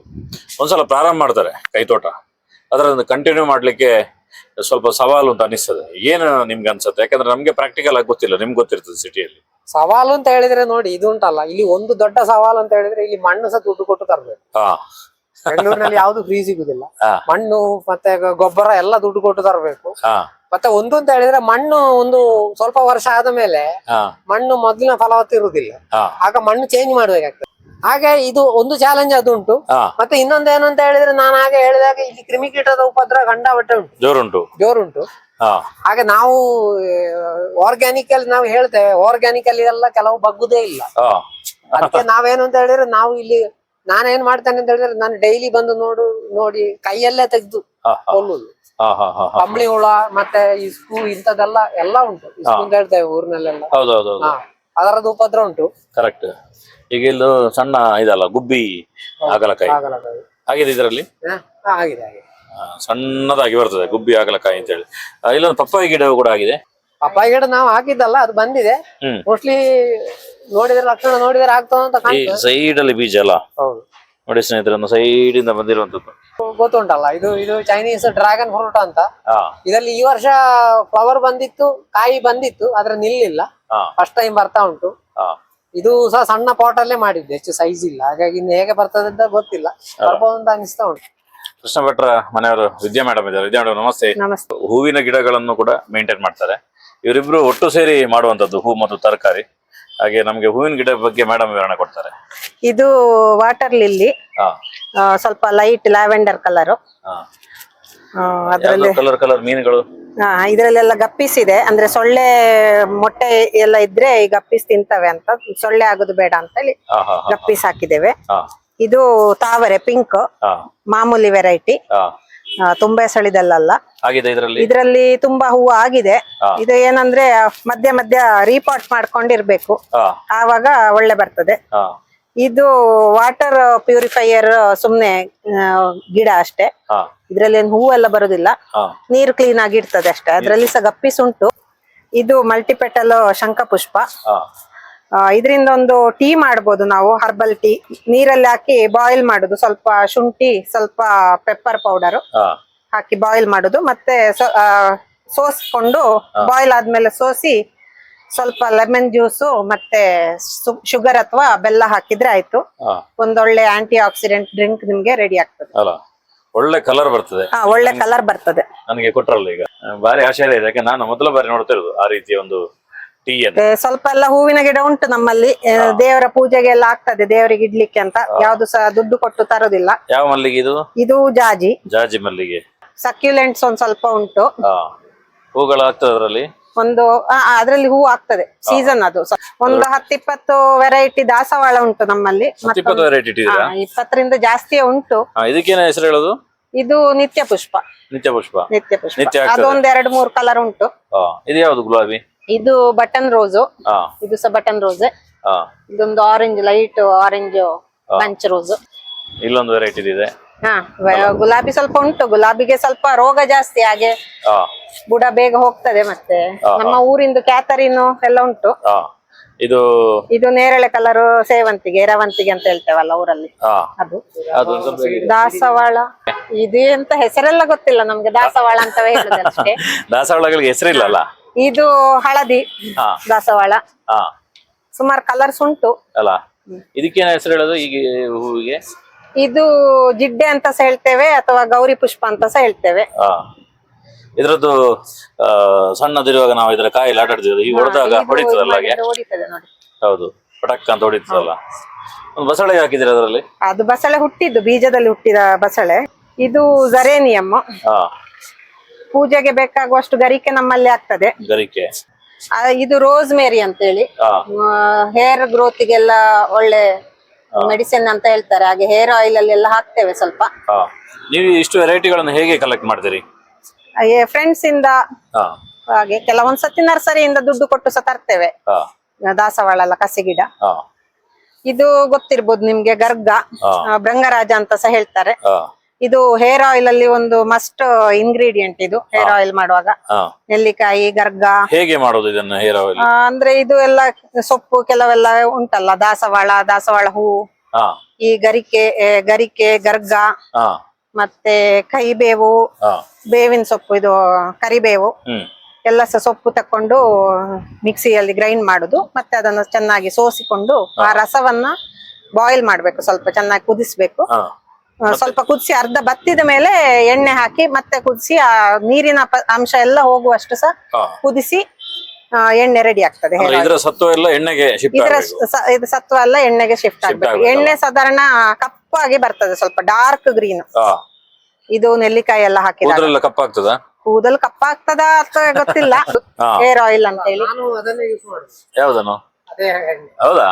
ಒಂದ್ಸಲ ಪ್ರಾರಂಭ ಮಾಡ್ತಾರೆ ಕೈತೋಟ. ಅದರ ಕಂಟಿನ್ಯೂ ಮಾಡಲಿಕ್ಕೆ ಸ್ವಲ್ಪ ಸವಾಲು ಅಂತ ಅನಿಸ್ತದೆ ಏನು ನಿಮ್ಗೆ ಅನ್ಸುತ್ತೆ? ಯಾಕಂದ್ರೆ ನಮಗೆ ಪ್ರಾಕ್ಟಿಕಲ್ ಆಗಿ ಗೊತ್ತಿಲ್ಲ ನಿಮ್ಗೆ ಗೊತ್ತಿರ್ತದೆ ಸಿಟಿಯಲ್ಲಿ. ಸವಾಲು ಅಂತ ಹೇಳಿದ್ರೆ ನೋಡಿ ಇದು ಉಂಟಲ್ಲ ಇಲ್ಲಿ ಒಂದು ದೊಡ್ಡ ಸವಾಲು ಅಂತ ಹೇಳಿದ್ರೆ ಇಲ್ಲಿ ಮಣ್ಣು ಸಹ ದುಡ್ಡು ಕೊಟ್ಟು ತರಬೇಕು. ಹಾ. ಬೆಂಗಳೂರಿನಲ್ಲಿ ಯಾವ್ದು ಫ್ರೀ ಸಿಗುದಿಲ್ಲ. ಮಣ್ಣು ಮತ್ತೆ ಗೊಬ್ಬರ ಎಲ್ಲ ದುಡ್ಡು ಕೊಟ್ಟು ತರಬೇಕು. ಮತ್ತೆ ಒಂದು ಅಂತ ಹೇಳಿದ್ರೆ ಮಣ್ಣು ಒಂದು ಸ್ವಲ್ಪ ವರ್ಷ ಆದ ಮೇಲೆ ಮಣ್ಣು ಮೊದಲಿನ ಫಲವತ್ತು ಇರುವುದಿಲ್ಲ ಆಗ ಮಣ್ಣು ಚೇಂಜ್ ಮಾಡ್ಬೇಕಾಗ್ತದೆ. ಹಾಗೆ ಇದು ಒಂದು ಚಾಲೆಂಜ್ ಅದು ಉಂಟು. ಮತ್ತೆ ಇನ್ನೊಂದು ಏನು ಅಂತ ಹೇಳಿದ್ರೆ ನಾನು ಹಾಗೆ ಹೇಳಿದಾಗ ಇಲ್ಲಿ ಕ್ರಿಮಿಕೀಟದ ಉಪದ್ರ ಗಂಡ ಬಟ್ಟೆ ಉಂಟು. ಜೋರುಂಟು. ಜೋರುಂಟು. ಹಾಗೆ ನಾವು ಆರ್ಗ್ಯಾನಿಕ್ ಅಲ್ಲಿ ನಾವು ಹೇಳ್ತೇವೆ ಆರ್ಗ್ಯಾನಿಕ್ ಅಲ್ಲಿ ಎಲ್ಲ ಕೆಲವು ಬಗ್ಗುದೇ ಇಲ್ಲ. ಅದಕ್ಕೆ ನಾವೇನು ಅಂತ ಹೇಳಿದ್ರೆ ನಾವು ಇಲ್ಲಿ ನಾನೇನ್ ಮಾಡ್ತೇನೆ ಅಂತ ಹೇಳಿದ್ರೆ ನಾನು ಡೈಲಿ ಬಂದು ನೋಡು ನೋಡಿ ಕೈಯಲ್ಲೇ ತೆಗೆದು ಕೊಲ್ಲುದು ಕಂಬಳಿ ಹುಳ ಮತ್ತೆ ಇಸ್ಕು ಇಂಥದ್ದೆಲ್ಲ ಎಲ್ಲ ಉಂಟು. ಇಸ್ಕು ಅಂತ ಹೇಳ್ತೇವೆ ಊರಿನಲ್ಲೆಲ್ಲ. ಹೌದೌದು ಅದರದ್ದು ಉಪದ್ರ ಉಂಟು. ಕರೆಕ್ಟ್ ಈಗ ಇಲ್ಲೂ ಸಣ್ಣ ಇದಲ್ಲ ಗುಬ್ಬಿ ಆಗಲಕಾಯಿ ಆಗಿದೆ ಇದರಲ್ಲಿ? ಆಗಿದೆ ಸಣ್ಣದಾಗಿ ಬರ್ತದೆ ಗುಬ್ಬಿ ಆಗಲಕಾಯಿ ಅಂತ ಹೇಳಿ ಇಲ್ಲೊಂದು ಪಪ್ಪಾಯಿ ಗಿಡ ಕೂಡ ಆಗಿದೆ. ಪಪ್ಪಾಯಿ ಗಿಡ ನಾವು ಹಾಕಿದ್ದಲ್ಲ ಅದು ಬಂದಿದೆ. ಹ್ಮ್. ಮೋಸ್ಟ್ಲಿ ನೋಡಿದ್ರೆ ಲಕ್ಷಣ ನೋಡಿದ್ರೆ ಆಗ್ತದ ಅಂತ ಈ ಕಾಣ್ತದೆ. ಸೈಡ್ ಅಲ್ಲಿ ಬೀಜ ಅಲ್ಲ? ಹೌದು. ನೋಡಿ ಸ್ನೇಹಿತರೆ ಸೈಡ್ ಇಂದ ಬಂದಿರುವಂತದ್ದು ಗೊತ್ತುಂಟಲ್ಲ ಇದು ಇದು ಚೈನೀಸ್ ಡ್ರ್ಯಾಗನ್ ಫ್ರೂಟ್ ಅಂತ. ಹಾ. ಇದರಲ್ಲಿ ಈ ವರ್ಷ ಫ್ಲವರ್ ಬಂದಿತ್ತು ಕಾಯಿ ಬಂದಿತ್ತು ಆದ್ರೆ ನಿಲ್ಲಿಲ್ಲ. ಹಾ. ಫಸ್ಟ್ ಟೈಮ್ ಬರ್ತಾ ಉಂಟು. ಹಾ. ಇದು ಸಹ ಸಣ್ಣ ಪಾಟ್ ಅಲ್ಲೇ ಮಾಡಿದ್ದು ಹೆಚ್ಚು ಸೈಜ್ ಇಲ್ಲ. ಹಾಗಾಗಿ ಇನ್ನು ಹೇಗೆ ಬರ್ತದೆ ಅಂತ ಗೊತ್ತಿಲ್ಲ. ಬರ್ಬೋದು ಅಂತ ಅನಿಸ್ತಾ ಉಂಟು. ಕೃಷ್ಣ ಭಟ್ರ ಮನೆಯವರು ವಿದ್ಯಾ ಮೇಡಮ್ ಇದ್ದಾರೆ. ವಿದ್ಯಾ ಮೇಡಮ್ ನಮಸ್ತೆ. ನಮಸ್ತೆ. ಹೂವಿನ ಗಿಡಗಳನ್ನು ಕೂಡ ಮೇಂಟೈನ್ ಮಾಡ್ತಾರೆ. ಇವರಿಬ್ರು ಒಟ್ಟು ಸೇರಿ ಮಾಡುವಂತದ್ದು ಹೂ ಮತ್ತು ತರಕಾರಿ. ಹಾಗೆ ನಮಗೆ ಹೂವಿನ ಗಿಡ ಬಗ್ಗೆ ಮೇಡಮ್ ವಿವರಣೆ ಕೊಡ್ತಾರೆ. ಇದು ವಾಟರ್ ಲಿಲ್ಲಿ ಸ್ವಲ್ಪ ಲೈಟ್ ಲ್ಯಾವೆಂಡರ್ ಕಲರ್ ಅದರಲ್ಲಿ ಕಲರ್ ಕಲರ್ ಮೀನುಗಳು? ಇದರಲ್ಲೆಲ್ಲ ಗಪ್ಪಿಸಿದೆ. ಅಂದ್ರೆ ಸೊಳ್ಳೆ ಮೊಟ್ಟೆ ಎಲ್ಲ ಇದ್ರೆ ಈ ಗಪ್ಪಿಸ್ ತಿಂತವೆ ಅಂತ. ಸೊಳ್ಳೆ ಆಗುದು ಬೇಡ ಅಂತ ಹೇಳಿ ಗಪ್ಪಿಸ್ ಹಾಕಿದ್ದೇವೆ. ಇದು ತಾವರೆ ಪಿಂಕ್ ಮಾಮೂಲಿ ವೆರೈಟಿ ತುಂಬಾ ಸಳಿದಲ್ಲ ಆಗಿದೆ ಇದರಲ್ಲಿ? ಇದರಲ್ಲಿ ತುಂಬಾ ಹೂವು ಆಗಿದೆ. ಇದು ಏನಂದ್ರೆ ಮಧ್ಯ ಮಧ್ಯ ರೀಪಾಟ್ ಮಾಡ್ಕೊಂಡಿರ್ಬೇಕು. ಆವಾಗ ಒಳ್ಳೆ ಬರ್ತದೆ. ಇದು ವಾಟರ್ ಪ್ಯೂರಿಫೈಯರ್ ಸುಮ್ನೆ ಆ, ಗಿಡ ಅಷ್ಟೇ. ಇದರಲ್ಲಿ ಏನು ಹೂವೆಲ್ಲ ಬರುದಿಲ್ಲ. ನೀರು ಕ್ಲೀನ್ ಆಗಿ ಇರ್ತದೆ ಅಷ್ಟೇ. ಅದ್ರಲ್ಲಿ ಸಹ ಗಪ್ಪಿಸ್ ಉಂಟು ಇದು ಮಲ್ಟಿಪೆಟಲ್ ಶಂಖಪುಷ್ಪ. ಇದರಿಂದ ಒಂದು ಟೀ ಮಾಡ್ಬೋದು ನಾವು ಹರ್ಬಲ್ ಟೀ ನೀರಲ್ಲಿ ಹಾಕಿ ಬಾಯ್ಲ್ ಮಾಡುದು ಸ್ವಲ್ಪ ಶುಂಠಿ ಸ್ವಲ್ಪ ಪೆಪ್ಪರ್ ಪೌಡರ್ ಹಾಕಿ ಬಾಯ್ಲ್ ಮಾಡುದು. ಮತ್ತೆ ಸೋಸ್ಕೊಂಡು ಬಾಯ್ಲ್ ಆದ್ಮೇಲೆ ಸೋಸಿ ಸ್ವಲ್ಪ ಲೆಮನ್ ಜ್ಯೂಸು ಮತ್ತೆ ಶುಗರ್ ಅಥವಾ ಬೆಲ್ಲ ಹಾಕಿದ್ರೆ ಆಯ್ತು. ಒಂದೊಳ್ಳೆ ಆಂಟಿ ಆಕ್ಸಿಡೆಂಟ್ ಡ್ರಿಂಕ್ ನಿಮ್ಗೆ ರೆಡಿ ಆಗ್ತದೆ. ಒಳ್ಳೆ ಕಲರ್ ಬರ್ತದೆ. ಒಳ್ಳೆ ಕಲರ್ ಬರ್ತದೆ. ನನಗೆ ಕೊಟ್ಟರಲ್ಲ ಈಗ. ಬಾರಿ ಆಶಯ ಇದೆ ಯಾಕೆ ನಾನು ಮೊದಲ ಬಾರಿ ನೋಡ್ತಿರೋದು ಆ ರೀತಿಯ ಒಂದು ಸ್ವಲ್ಪ ಎಲ್ಲ ಹೂವಿನ ಗಿಡ ಉಂಟು ನಮ್ಮಲ್ಲಿ. ದೇವರ ಪೂಜೆಗೆ ಎಲ್ಲ ಆಗ್ತದೆ ದೇವರಿಗೆ ಇಡ್ಲಿಕ್ಕೆ ಅಂತ. ಯಾವ್ದು ಸಹ ದುಡ್ಡು ಕೊಟ್ಟು ತರೋದಿಲ್ಲ. ಯಾವ ಮಲ್ಲಿಗೆ ಇದು? ಇದು ಜಾಜಿ. ಜಾಜಿ ಮಲ್ಲಿಗೆ. ಸಕ್ಯುಲೆಂಟ್ಸ್ ಒಂದ್ ಸ್ವಲ್ಪ ಉಂಟು. ಹೂಗಳು ಆಗ್ತದೆ ಅದರಲ್ಲಿ? ಒಂದು ಅದ್ರಲ್ಲಿ ಹೂ ಆಗ್ತದೆ. ಸೀಸನ್ ಅದು. ಒಂದು ಹತ್ತಿಪ್ಪತ್ತು ವೆರೈಟಿ ದಾಸವಾಳ ಉಂಟು ನಮ್ಮಲ್ಲಿ. ಇಪ್ಪತ್ತರಿಂದ ಜಾಸ್ತಿ ಉಂಟು. ಇದಕ್ಕೇನ ಹೆಸರು ಹೇಳೋದು? ಇದು ನಿತ್ಯ ಪುಷ್ಪ ನಿತ್ಯ ಪುಷ್ಪ ನಿತ್ಯ ಪುಷ್ಪ ಅದೊಂದ್ ಎರಡು ಮೂರು ಕಲರ್ ಉಂಟು. ಇದು ಯಾವ್ದು ಗುಲಾಬಿ? ಇದು ಬಟನ್ ರೋಸ್ ಇದು ಸಹ ಬಟನ್ ರೋಸ್ ಇದೊಂದು orange light orange punch rose ಇಲ್ಲೊಂದು ವೆರೈಟಿ ಇದೆ ಹಾ ಗುಲಾಬಿ ಸ್ವಲ್ಪ ಉಂಟು. ಗುಲಾಬಿಗೆ ಸ್ವಲ್ಪ ರೋಗ ಜಾಸ್ತಿ ಹಾಗೆ ಬುಡ ಬೇಗ ಹೋಗ್ತದೆ ಮತ್ತೆ. ನಮ್ಮ ಊರಿಂದು ಕ್ಯಾತರಿನು ಎಲ್ಲ ಉಂಟು. ಇದು ಇದು ನೇರಳೆ ಕಲರ್ ಸೇವಂತಿಗೆ ರವಂತಿಗೆ ಅಂತ ಹೇಳ್ತೇವಲ್ಲ ಊರಲ್ಲಿ. ಅದು. ದಾಸವಾಳ. ಇದು ಎಂತ ಹೆಸರೆಲ್ಲ ಗೊತ್ತಿಲ್ಲ ನಮ್ಗೆ. ದಾಸವಾಳ ಅಂತವೇ ಹೇಳುದು ಅಷ್ಟೇ ದಾಸವಾಳಗಳಿಗೆ ಹೆಸರಿಲ್ಲಲ್ಲ ಇದು ಹಳದಿ ಹಾ. ದಾಸವಾಳ ಹಾ. ಸುಮಾರು ಕಲರ್ಸ್ ಉಂಟು. ಅಲ್ಲ ಇದಕ್ಕೇನ ಹೆಸರು ಹೇಳೋದು? ಈಗ ಹೂವಿಗೆ? ಇದು ಜಿಡ್ಡೆ ಅಂತ ಸಹ ಹೇಳ್ತೇವೆ ಅಥವಾ ಗೌರಿ ಪುಷ್ಪ ಅಂತ ಸಹ ಹೇಳ್ತೇವೆ. ಹಾ. ಇದ್ರದ್ದು ಆ, ಸಣ್ಣದಿರುವಾಗ ನಾವು ಇದರ ಕಾಯಿಲೆ ಆಟಾಡ್ತಿದ್ವಿ ಈಗ ಹೊಡೆದಾಗ ಇದು ಹೊಡಿತದಲ್ಲ ಹಾಗೆ? ಇದು ಹೊಡಿತದೆ ನೋಡಿ. ಹೌದು. ಪಟಕ್ ಅಂತ ಹೊಡಿತದಲ್ಲ. ಒಂದು ಬಸಳೆ ಹಾಕಿದಿರ ಅದರಲ್ಲಿ? ಅದು ಬಸಳೆ ಹುಟ್ಟಿದ್ದು ಬೀಜದಲ್ಲಿ ಹುಟ್ಟಿದ ಬಸಳೆ. ಇದು ಜರೇನಿಯಂ ಹಾ. ಪೂಜೆಗೆ ಬೇಕಾಗುವಷ್ಟು ಗರಿಕೆ ನಮ್ಮಲ್ಲಿ ಆಗ್ತದೆ. ಗರಿಕೆ. ಆ, ಇದು ರೋಸ್ ಮೇರಿ ಅಂತೇಳಿ. ಹಾ. ಹೇರ್ ಗ್ರೋತಿಗೆಲ್ಲ ಒಳ್ಳೆ ಮೆಡಿಸಿನ್ ಅಂತ ಹೇಳ್ತಾರೆ. ಹಾಗೆ ಹೇರ್ ಆಯಿಲ್ ಅಲ್ಲಿ ಎಲ್ಲ ಹಾಕ್ತೇವೆ ಸ್ವಲ್ಪ. ಹಾ. ನೀವು ಇಷ್ಟು ವೆರೈಟಿಗಳನ್ನು ಹೇಗೆ ಕಲೆಕ್ಟ್ ಮಾಡ್ತೀರಿ? ಹಾಗೆ ಫ್ರೆಂಡ್ಸ್ ಇಂದ ಹಾ. ಹಾಗೆ ಕೆಲವೊಂದ್ಸತಿ ನರ್ಸರಿಯಿಂದ ದುಡ್ಡು ಕೊಟ್ಟು ಸಹ ತರ್ತೇವೆ. ಹಾ. ದಾಸವಾಳ ಅಲ್ಲ ಕಸಿ ಗಿಡ. ಹಾ. ಇದು ಗೊತ್ತಿರ್ಬೋದು ನಿಮ್ಗೆ ಗರ್ಗ. ಬ್ರಂಗರಾಜ ಆ, ಭೃಂಗರಾಜ ಅಂತ ಸಹ ಹೇಳ್ತಾರೆ. ಹಾ. ಇದು ಹೇರ್ ಆಯಿಲ್ ಅಲ್ಲಿ ಒಂದು ಮಸ್ಟ್ ಇಂಗ್ರೀಡಿಯಂಟ್ ಇದು ಹೇರ್ ಆಯಿಲ್ ಮಾಡುವಾಗ. ನೆಲ್ಲಿಕಾಯಿ ಗರ್ಗ. ಹೇಗೆ ಮಾಡೋದು ಇದನ್ನ ಹೇರ್ ಆಯಿಲ್ ಅಂದ್ರೆ ಇದು ಎಲ್ಲ ಸೊಪ್ಪು ಕೆಲವೆಲ್ಲ ಉಂಟಲ್ಲ ದಾಸವಾಳ ದಾಸವಾಳ ಹೂ. ಹಾ. ಈ ಗರಿಕೆ ಗರಿಕೆ ಗರ್ಗ. ಮತ್ತೆ ಕೈಬೇವು ಬೇವಿನ ಸೊಪ್ಪು ಇದು ಕರಿಬೇವು. ಎಲ್ಲ ಸೊಪ್ಪು ತಕೊಂಡು ಮಿಕ್ಸಿಯಲ್ಲಿ ಗ್ರೈಂಡ್ ಮಾಡುದು. ಮತ್ತೆ ಅದನ್ನು ಚೆನ್ನಾಗಿ ಸೋಸಿಕೊಂಡು ಆ ರಸವನ್ನ ಬಾಯ್ಲ್ ಮಾಡ್ಬೇಕು ಸ್ವಲ್ಪ ಚೆನ್ನಾಗಿ ಕುದಿಸ್ಬೇಕು. ಸ್ವಲ್ಪ ಕುದಿಸಿ ಅರ್ಧ ಬತ್ತಿದ ಮೇಲೆ ಎಣ್ಣೆ ಹಾಕಿ ಮತ್ತೆ ಕುದಿಸಿ ಆ ನೀರಿನ ಅಂಶ ಎಲ್ಲ ಹೋಗುವಷ್ಟು ಸಹ ಕುದಿಸಿ ಆ, ಎಣ್ಣೆ ರೆಡಿ ಆಗ್ತದೆ. ಇದರ ಸತ್ವ ಎಲ್ಲ ಎಣ್ಣೆಗೆ ಶಿಫ್ಟ್ ಇದರ ಇದು ಸತ್ವ ಎಲ್ಲ ಎಣ್ಣೆಗೆ ಶಿಫ್ಟ್ ಆಗ್ಬೇಕು. ಎಣ್ಣೆ ಸಾಧಾರಣ ಕಪ್ಪಾಗಿ ಬರ್ತದೆ ಸ್ವಲ್ಪ ಡಾರ್ಕ್ ಗ್ರೀನ್ ಇದು ನೆಲ್ಲಿಕಾಯಿ ಎಲ್ಲ ಹಾಕಿದ್ರೆ ಕಪ್ಪಾಗ್ತದ ಕೂದಲು ಕಪ್ಪಾಗ್ತದ ಅಥವಾ ಗೊತ್ತಿಲ್ಲ. ಹೇರ್ ಆಯಿಲ್ ಅಂತ ಹೇಳಿ. ಯಾವ್ದನ್ನು. ಹೌದಾ?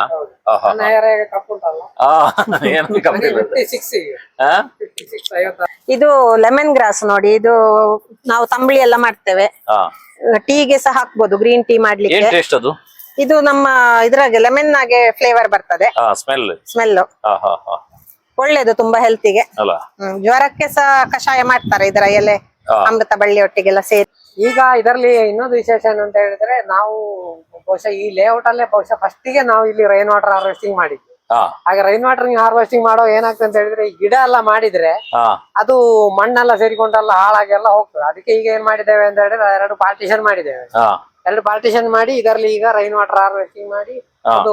ಇದು ಲೆಮನ್ ಗ್ರಾಸ್ ನೋಡಿ ಇದು ನಾವು ತಂಬಳಿ ಎಲ್ಲ ಮಾಡ್ತೇವೆ. ಹಾ ಟೀಗೆ ಸಹ ಹಾಕ್ಬೋದು ಗ್ರೀನ್ ಟೀ ಮಾಡ್ಲಿಕ್ಕೆ. ಟೇಸ್ಟ್ ಅದು? ಇದು ನಮ್ಮ ಇದ್ರಾಗೆ ಲೆಮನ್ ಆಗೆ ಫ್ಲೇವರ್ ಬರ್ತದೆ. ಸ್ಮೆಲ್ ಸ್ಮೆಲ್ ಒಳ್ಳೇದು ತುಂಬಾ ಹೆಲ್ತಿಗೆ ಜ್ವರಕ್ಕೆ ಸಹ ಕಷಾಯ ಮಾಡ್ತಾರೆ ಇದರ ಎಲೆ. ಅಮೃತ ಬಳ್ಳಿ ಒಟ್ಟಿಗೆಲ್ಲ ಸೇರಿ. ಈಗ ಇದರಲ್ಲಿ ಇನ್ನೊಂದು ವಿಶೇಷ ಅಂತ ಹೇಳಿದ್ರೆ ನಾವು ಬಹುಶಃ ಈ ಲೇಔಟ್ ಅಲ್ಲೇ ಬಹುಶಃ ಫಸ್ಟಿಗೆ ನಾವು ಇಲ್ಲಿ ರೈನ್ ವಾಟರ್ ಹಾರ್ವೆಸ್ಟಿಂಗ್ ಮಾಡಿದ್ವಿ ಹಾಗೆ ರೈನ್ ವಾಟರ್ ಹಾರ್ವೆಸ್ಟಿಂಗ್ ಮಾಡೋ ಏನಾಗ್ತದೆ ಅಂತ ಹೇಳಿದ್ರೆ ಈ ಗಿಡ ಎಲ್ಲ ಮಾಡಿದ್ರೆ ಅದು ಮಣ್ಣೆಲ್ಲ ಸೇರಿಕೊಂಡೆಲ್ಲ ಹಾಳಾಗಿ ಎಲ್ಲ ಹೋಗ್ತದೆ. ಅದಕ್ಕೆ ಈಗ ಏನ್ ಮಾಡಿದ್ದೇವೆ ಅಂತ ಹೇಳಿದ್ರೆ ಎರಡು ಪಾರ್ಟಿಷನ್ ಮಾಡಿದ್ದೇವೆ. ಎರಡು ಪಾರ್ಟಿಷನ್ ಮಾಡಿ ಇದರಲ್ಲಿ ಈಗ ರೈನ್ ವಾಟರ್ ಹಾರ್ವೆಸ್ಟಿಂಗ್ ಮಾಡಿ. ಅದು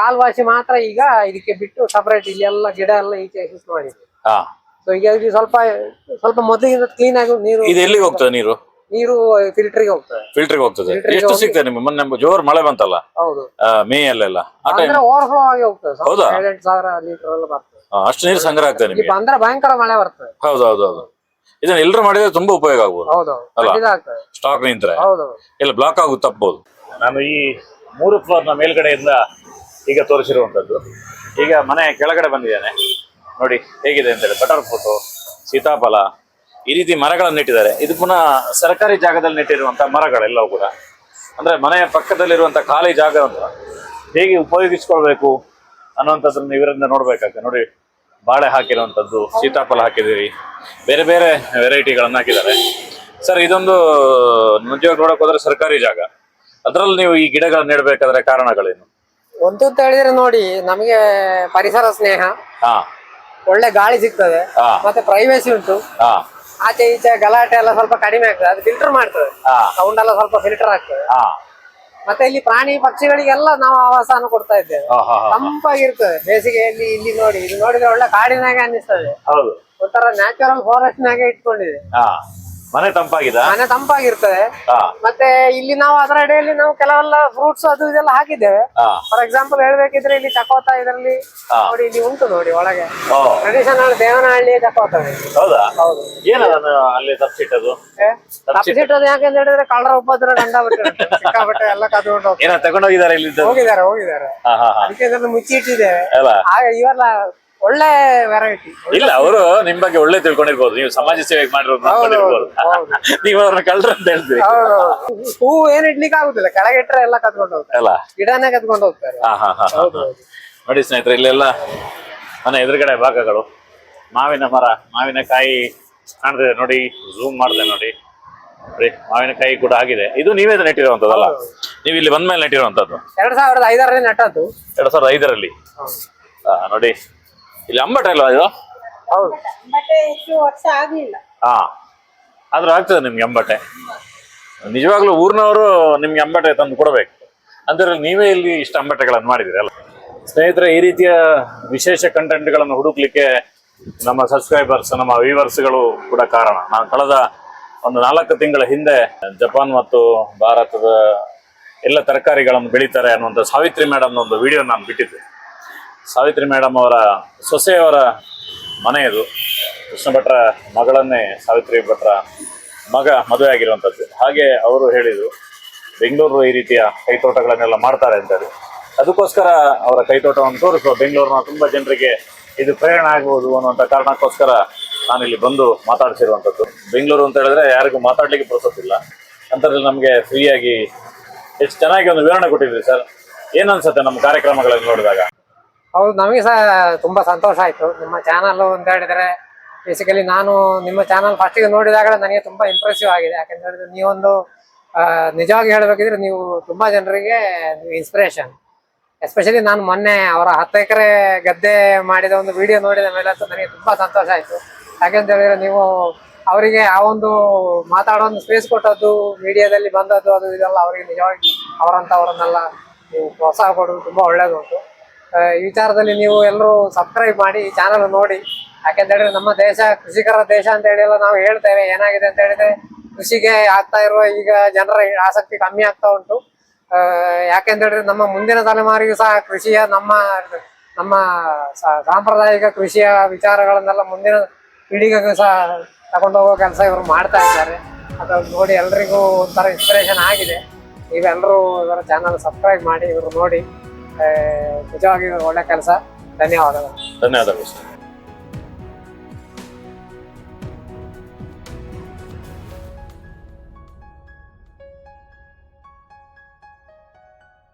ಕಾಲ್ವಾಸಿ ಮಾತ್ರ ಈಗ ಇದಕ್ಕೆ ಬಿಟ್ಟು ಸಪರೇಟ್ ಇಲ್ಲಿ ಎಲ್ಲ ಗಿಡ ಎಲ್ಲ ಈಚೆ ಶಿಫ್ಟ್ ಮಾಡಿದ್ವಿ. ಸೊ ಹೀಗಾಗಿ ಇದು ಸ್ವಲ್ಪ ಸ್ವಲ್ಪ ಮೊದಲಿಗಿಂತ ಕ್ಲೀನ್ ಆಗಿ ನೀರು ಇದು ಎಲ್ಲಿಗೆ ಹೋಗ್ತದೆ ನೀರು? ನೀರು ಫಿಲ್ಟರ್ಗೆ ಹೋಗ್ತದೆ. ಫಿಲ್ಟರ್ಗೆ ಹೋಗ್ತದೆ. Filter ಗೆ ಎಷ್ಟು ಹೋಗಿ- ಸಿಗ್ತದೆ ನಿಮ್ಗೆ? ಮೊನ್ನೆ ಜೋರ್ ಮಳೆ ಬಂತಲ್ಲ? ಹೌದು. ಆ, ಮೇ ಅಲ್ಲೆಲ್ಲ. ಆ ಟೈಮ್ ಅಂದ್ರೆ ಓವರ್ಫ್ಲೋ ಆಗಿ ಹೋಗ್ತದೆ. ಸ್ವಲ್ಪ ಹೌದಾ? ಏಳೆಂಟು ಸಾವಿರ ಲೀಟರ್ ಎಲ್ಲ ಬರ್ತದೆ. ಅಷ್ಟು ನೀರು ಸಂಗ್ರಹ ಆಗ್ತದೆ ಈ ನಿಮಗೆ ಬಂದ್ರೆ ಭಯಂಕರ ಮಳೆ ಬರ್ತದೆ. ಹೌದು ಹೌದು ಹೌದು. ಇದನ್ನ ಎಲ್ಲರೂ ಮಾಡಿದ್ರೆ ತುಂಬಾ ಉಪಯೋಗ ಆಗ್ಬೋದು. ಹೌದು ಅಲ್ಲ? ಖಂಡಿತ ಆಗ್ತದೆ. ಸ್ಟಾಕ್ ನಿಂತ್ರೆ. ಹೌದು ಇಲ್ಲ ಬ್ಲಾಕ್ ಆಗುತ್ತೆ ತಪ್ಪಬಹುದು ನಾನು ಈ ಮೂರು ಫ್ಲೋರ್ನ ಮೇಲ್ಗಡೆಯಿಂದ ಈಗ ತೋರಿಸಿರುವಂತದ್ದು ಈಗ ಮನೆ ಕೆಳಗಡೆ ಬಂದಿದ್ದೇನೆ. ನೋಡಿ ಹೇಗಿದೆ ಅಂತೇಳಿ ಬಟರ್ ಫೋಟೋ ಸೀತಾಫಲ ಈ ರೀತಿ ಮರಗಳನ್ನು ನೆಟ್ಟಿದ್ದಾರೆ. ಇದು ಪುನಃ ಸರ್ಕಾರಿ ಜಾಗದಲ್ಲಿ ನೆಟ್ಟಿರುವಂತಹ ಮರಗಳೆಲ್ಲವೂ ಕೂಡ. ಅಂದ್ರೆ ಮನೆಯ ಪಕ್ಕದಲ್ಲಿರುವಂಥ ಖಾಲಿ ಜಾಗ ಅಂತ. ಹೇಗೆ ಉಪಯೋಗಿಸ್ಕೊಳ್ಬೇಕು ಅನ್ನುವಂಥದ್ದನ್ನು ಇವರಿಂದ ನೋಡ್ಬೇಕಾಗ್ತದೆ ನೋಡಿ ಬಾಳೆ ಹಾಕಿರುವಂಥದ್ದು ಸೀತಾಫಲ ಹಾಕಿದ್ದೀರಿ. ಬೇರೆ ಬೇರೆ ವೆರೈಟಿಗಳನ್ನು ಹಾಕಿದ್ದಾರೆ. ಸರ್ ಇದೊಂದು ನಿಜವಾಗಿ ನೋಡಕ್ ಹೋದ್ರೆ ಸರ್ಕಾರಿ ಜಾಗ. ಅದರಲ್ಲಿ ನೀವು ಈ ಗಿಡಗಳನ್ನ ನೆಡಬೇಕಾದ್ರೆ ಕಾರಣಗಳೇನು? ಒಂದು ಅಂತ ಹೇಳಿದ್ರೆ ನೋಡಿ ನಮಗೆ ಪರಿಸರ ಸ್ನೇಹ ಹಾ. ಒಳ್ಳೆ ಗಾಳಿ ಸಿಗ್ತದೆ ಮತ್ತೆ ಪ್ರೈವೇಸಿ ಉಂಟು. ಆಚೆ ಈಚೆ ಗಲಾಟೆ ಎಲ್ಲ ಸ್ವಲ್ಪ ಕಡಿಮೆ ಆಗ್ತದೆ ಅದು ಫಿಲ್ಟರ್ ಮಾಡ್ತದೆ. ಸೌಂಡ್ ಎಲ್ಲ ಸ್ವಲ್ಪ ಫಿಲ್ಟರ್ ಆಗ್ತದೆ. ಮತ್ತೆ ಇಲ್ಲಿ ಪ್ರಾಣಿ ಪಕ್ಷಿಗಳಿಗೆಲ್ಲ ನಾವು ಆವಾಸನ ಕೊಡ್ತಾ ಇದ್ದೇವೆ. ತಂಪಾಗಿರ್ತದೆ ಬೇಸಿಗೆಯಲ್ಲಿ ಇಲ್ಲಿ ನೋಡಿ ಇಲ್ಲಿ ನೋಡಿದ್ರೆ ಒಳ್ಳೆ ಕಾಡಿನಾಗೆ ಅನ್ನಿಸ್ತದೆ. ಒಂಥರ ನ್ಯಾಚುರಲ್ ಫಾರೆಸ್ಟ್ ನಾಗೆ ಇಟ್ಕೊಂಡಿದೆ. ಮನೆ ತಂಪಾಗಿದೆ? ಮನೆ ತಂಪಾಗಿರ್ತದೆ. ಮತ್ತೆ ಇಲ್ಲಿ ನಾವು ಅದರ ಅಡಿಯಲ್ಲಿ ನಾವು ಕೆಲವೆಲ್ಲ ಫ್ರೂಟ್ಸ್ ಅದು ಇದೆಲ್ಲ ಹಾಕಿದ್ದೇವೆ. ಫಾರ್ ಎಕ್ಸಾಂಪಲ್ ಹೇಳ್ಬೇಕಿದ್ರೆ ಇಲ್ಲಿ ಚಕೋತ ಇದರಲ್ಲಿ ನೋಡಿ ಇಲ್ಲಿ ಉಂಟು ನೋಡಿ ಒಳಗೆ. ಟ್ರೆಡಿಷನಲ್ ದೇವನಹಳ್ಳಿ ಚಕೋತ ಹೌದಾ? ಹೌದು. ಏನದನ್ನು ಅಲ್ಲಿ ತಪ್ಪಿಸಿಟ್ಟದು ತಪ್ಪಿಸಿಟ್ಟದು ಯಾಕೆಂದ್ರೆ ಹೇಳಿದ್ರೆ ಕಳ್ಳರ ಉಪದ್ರ ಗಂಡ ಬಿಟ್ಟು ಎಲ್ಲ ಕದ್ಕೊಂಡು ಹೋಗಿದ್ದಾರೆ ಹೋಗಿದ್ದಾರೆ. ಹಾ ಹಾ ಹಾ. ಅದಕ್ಕೆ ಇದನ್ನು ಮುಚ್ಚಿಟ್ಟಿದ್ದೇವೆ. ಆಗ ಇವೆಲ್ಲ ಒಳ್ಳೆ ವೆರೈಟಿ ಇಲ್ಲ ಅವರು ನಿಮ್ ಬಗ್ಗೆ ಒಳ್ಳೆ ತಿಳ್ಕೊಂಡಿರ್ಬೋದು. ನೀವು ಸಮಾಜ ಸೇವೆ ಮಾಡಿರೋದು. ನೀವು ಅವ್ರನ್ನ ಕಳ್ರ ಅಂತ ಹೇಳ್ತೀರಿ. ಹೂ ಹೂವು ಏನ್ ಇಡ್ಲಿಕ್ಕೆ ಆಗುದಿಲ್ಲ. ಕೆಳಗೆ ಇಟ್ರೆ ಎಲ್ಲ ಕತ್ಕೊಂಡು ಹೋಗ್ತಾರೆ. ಗಿಡನೇ ಕತ್ಕೊಂಡು ಹೋಗ್ತಾರೆ. ನೋಡಿ ಸ್ನೇಹಿತರೆ ಇಲ್ಲೆಲ್ಲ ಮನೆ ಎದುರುಗಡೆ ಭಾಗಗಳು. ಮಾವಿನ ಮರ ಮಾವಿನಕಾಯಿ ಕಾಣ್ತಿದೆ ನೋಡಿ ಝೂಮ್ ಮಾಡಿದೆ ನೋಡಿ. ಮಾವಿನಕಾಯಿ ಕೂಡ ಆಗಿದೆ. ಇದು ನೀವೇ ನೆಟ್ಟಿರುವಂತದ್ದಲ್ಲ ನೀವು ಇಲ್ಲಿ ಬಂದ್ಮೇಲೆ ನೆಟ್ಟಿರುವಂತದ್ದು ಎರಡ್ ಸಾವಿರದ ಐದರಲ್ಲಿ ನೆಟ್ಟದ್ದು ಎರಡ್ ಸಾವಿರದ ಐದರಲ್ಲಿ. ನೋಡಿ ಇಲ್ಲಿ ಅಂಬಟ ಅಲ್ವಾ ಇದು? ಹೌದು. ಎಷ್ಟು ವರ್ಷ ಆಗ್ಲಿಲ್ಲ. ಹಾ ಆದ್ರೂ ಆಗ್ತದೆ ನಿಮ್ಗೆ ಅಂಬಟೆ. ನಿಜವಾಗ್ಲೂ ಊರಿನವರು ನಿಮ್ಗೆ ಅಂಬಟೆ ತಂದು ಕೊಡಬೇಕು. ಅಂದ್ರೆ ನೀವೇ ಇಲ್ಲಿ ಇಷ್ಟು ಅಂಬಟೆಗಳನ್ನು ಮಾಡಿದಿರಿ ಅಲ್ಲ? ಸ್ನೇಹಿತರೆ ಈ ರೀತಿಯ ವಿಶೇಷ ಕಂಟೆಂಟ್ಗಳನ್ನು ಹುಡುಕ್ಲಿಕ್ಕೆ ನಮ್ಮ ಸಬ್ಸ್ಕ್ರೈಬರ್ಸ್ ನಮ್ಮ ವ್ಯೂವರ್ಸ್ಗಳು ಕೂಡ ಕಾರಣ. ನಾನು ಕಳೆದ ಒಂದು ನಾಲ್ಕು ತಿಂಗಳ ಹಿಂದೆ ಜಪಾನ್ ಮತ್ತು ಭಾರತದ ಎಲ್ಲ ತರಕಾರಿಗಳನ್ನು ಬೆಳೀತಾರೆ ಅನ್ನುವಂಥ ಸಾವಿತ್ರಿ ಮೇಡಮ್ನ ಒಂದು ವಿಡಿಯೋ ನಾನು ಬಿಟ್ಟಿದ್ದೆ. ಸಾವಿತ್ರಿ ಮೇಡಮ್ ಅವರ ಸೊಸೆಯವರ ಮನೆ ಇದು. ಕೃಷ್ಣ ಭಟ್ರ ಮಗಳನ್ನೇ ಸಾವಿತ್ರಿ ಭಟ್ರ ಮಗ, ಮದುವೆ ಆಗಿರುವಂಥದ್ದು. ಹಾಗೆ ಅವರು ಹೇಳಿದರು, ಬೆಂಗಳೂರು ಈ ರೀತಿಯ ಕೈತೋಟಗಳನ್ನೆಲ್ಲ ಮಾಡ್ತಾರೆ ಅಂತೇಳಿ. ಅದಕ್ಕೋಸ್ಕರ ಅವರ ಕೈತೋಟವನ್ನು ತೋರಿಸುವ ಬೆಂಗಳೂರಿನ ತುಂಬ ಜನರಿಗೆ ಇದು ಪ್ರೇರಣೆ ಆಗ್ಬೋದು ಅನ್ನುವಂಥ ಕಾರಣಕ್ಕೋಸ್ಕರ ನಾನು ಇಲ್ಲಿ ಬಂದು ಮಾತಾಡಿಸಿರುವಂಥದ್ದು. ಬೆಂಗಳೂರು ಅಂತ ಹೇಳಿದ್ರೆ ಯಾರಿಗೂ ಮಾತಾಡಲಿಕ್ಕೆ ಪ್ರಸತ್ತಿಲ್ಲ ಅಂಥದ್ರಲ್ಲಿ ನಮಗೆ ಫ್ರೀಯಾಗಿ ಎಷ್ಟು ಚೆನ್ನಾಗಿ ಒಂದು ವಿವರಣೆ ಕೊಟ್ಟಿದ್ರಿ ಸರ್. ಏನನ್ಸುತ್ತೆ ನಮ್ಮ ಕಾರ್ಯಕ್ರಮಗಳನ್ನು ನೋಡಿದಾಗ? ಹೌದು, ನಮಗೆ ಸಹ ತುಂಬಾ ಸಂತೋಷ ಆಯಿತು. ನಿಮ್ಮ ಚಾನಲ್ ಅಂತ ಹೇಳಿದ್ರೆ ಬೇಸಿಕಲಿ ನಾನು ನಿಮ್ಮ ಚಾನಲ್ ಫಸ್ಟಿಗೆ ನೋಡಿದಾಗ ನನಗೆ ತುಂಬಾ ಇಂಪ್ರೆಸಿವ್ ಆಗಿದೆ. ಯಾಕಂತ ಹೇಳಿದ್ರೆ ನೀವೊಂದು ನಿಜವಾಗಿ ಹೇಳಬೇಕಿದ್ರೆ ನೀವು ತುಂಬಾ ಜನರಿಗೆ ಇನ್ಸ್ಪಿರೇಷನ್ ಎಸ್ಪೆಷಲಿ ನಾನು ಮೊನ್ನೆ ಅವರ ಹತ್ತು ಎಕರೆ ಗದ್ದೆ ಮಾಡಿದ ಒಂದು ವಿಡಿಯೋ ನೋಡಿದ ಮೇಲೆ ಅಂತೂ ನನಗೆ ತುಂಬಾ ಸಂತೋಷ ಆಯಿತು. ಯಾಕೆಂತ ಹೇಳಿದ್ರೆ ನೀವು ಅವರಿಗೆ ಆ ಒಂದು ಮಾತಾಡೋ ಒಂದು ಸ್ಪೇಸ್ ಕೊಟ್ಟದ್ದು ಮೀಡಿಯಾದಲ್ಲಿ ಬಂದದ್ದು, ಅದು ಇದೆಲ್ಲ ಅವರಿಗೆ ನಿಜವಾಗಿ ಅವರಂತವರನ್ನೆಲ್ಲ ನೀವು ಪ್ರೋತ್ಸಾಹ ಕೊಡೋದು ತುಂಬಾ ಒಳ್ಳೇದು ಉಂಟು ಈ ವಿಚಾರದಲ್ಲಿ ನೀವು ಎಲ್ಲರೂ ಸಬ್ಸ್ಕ್ರೈಬ್ ಮಾಡಿ ಚಾನಲ್ ನೋಡಿ. ಯಾಕೆಂತ ಹೇಳಿದ್ರೆ ನಮ್ಮ ದೇಶ ಕೃಷಿಕರ ದೇಶ ಅಂತ ಹೇಳಿ ಎಲ್ಲ ನಾವು ಹೇಳ್ತೇವೆ. ಏನಾಗಿದೆ ಅಂತ ಹೇಳಿದ್ರೆ ಕೃಷಿಗೆ ಆಗ್ತಾ ಇರುವ ಈಗ ಜನರ ಆಸಕ್ತಿ ಕಮ್ಮಿ ಆಗ್ತಾ ಉಂಟು. ಆ, ಯಾಕೆಂತ ಹೇಳಿದ್ರೆ ನಮ್ಮ ಮುಂದಿನ ತಲೆಮಾರಿಗೂ ಸಹ ಕೃಷಿಯ ನಮ್ಮ ನಮ್ಮ ಸಾಂಪ್ರದಾಯಿಕ ಕೃಷಿಯ ವಿಚಾರಗಳನ್ನೆಲ್ಲ ಮುಂದಿನ ಪೀಳಿಗೆಗೂ ಸಹ ತಗೊಂಡು ಹೋಗೋ ಕೆಲಸ ಇವರು ಮಾಡ್ತಾ ಇದ್ದಾರೆ. ಅದು ನೋಡಿ ಎಲ್ರಿಗೂ ಒಂಥರ ಇನ್ಸ್ಪಿರೇಷನ್ ಆಗಿದೆ. ನೀವೆಲ್ಲರೂ ಇವರ ಚಾನಲ್ ಸಬ್ಸ್ಕ್ರೈಬ್ ಮಾಡಿ ಇವರು ನೋಡಿ. ನಿಜವಾಗಿ ಒಳ್ಳೆ ಕೆಲಸ ಧನ್ಯವಾದಗಳು ಧನ್ಯವಾದಗಳು ಸರ್